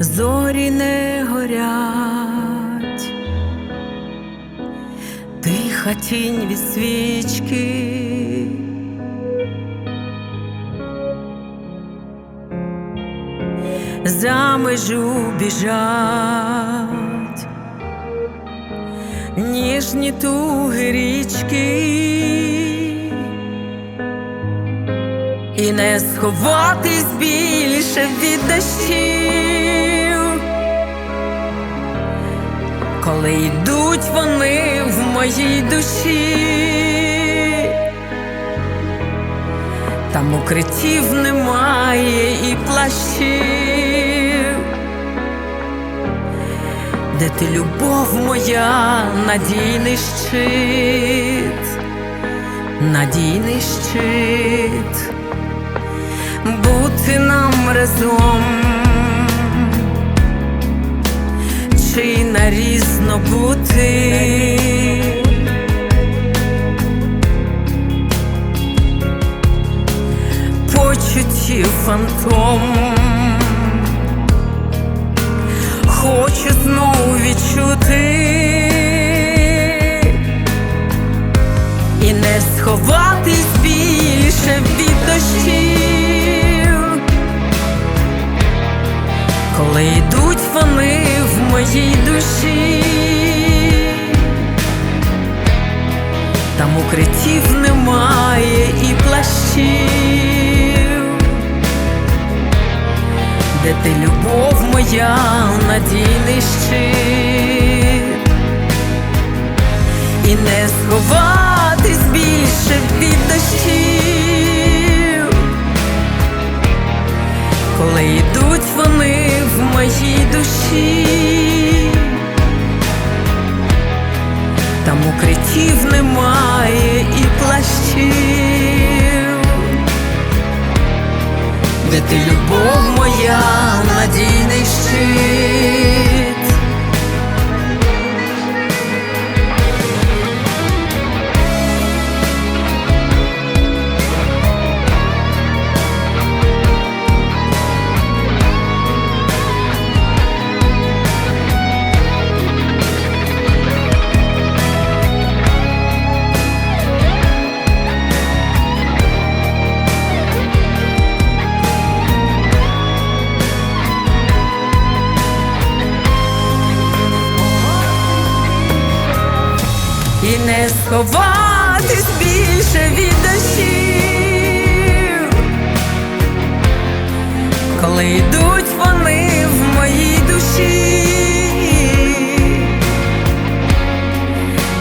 зорі не горять, тиха тінь від свічки. За межу біжать ніжні туги річки, і не сховатись більше від дощів, коли йдуть вони в моїй душі, там укриттів немає і плащів. Де ти любов моя, надійний щит, надійний щит, бути нам разом, чи нарізно бути. Почуттів фантом. Хочу знову відчути. І не сховатись коли йдуть вони в моїй душі, там укриттів немає і плащів. Де ти любов моя, надійний і не сховатись більше від дощів, коли йдуть вони в моїй душі,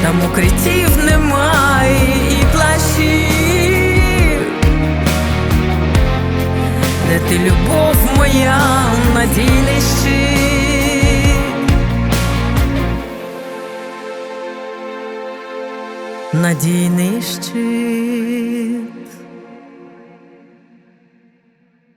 там укриттів немає і плащів, де ти любов моя, надійний надійний щит.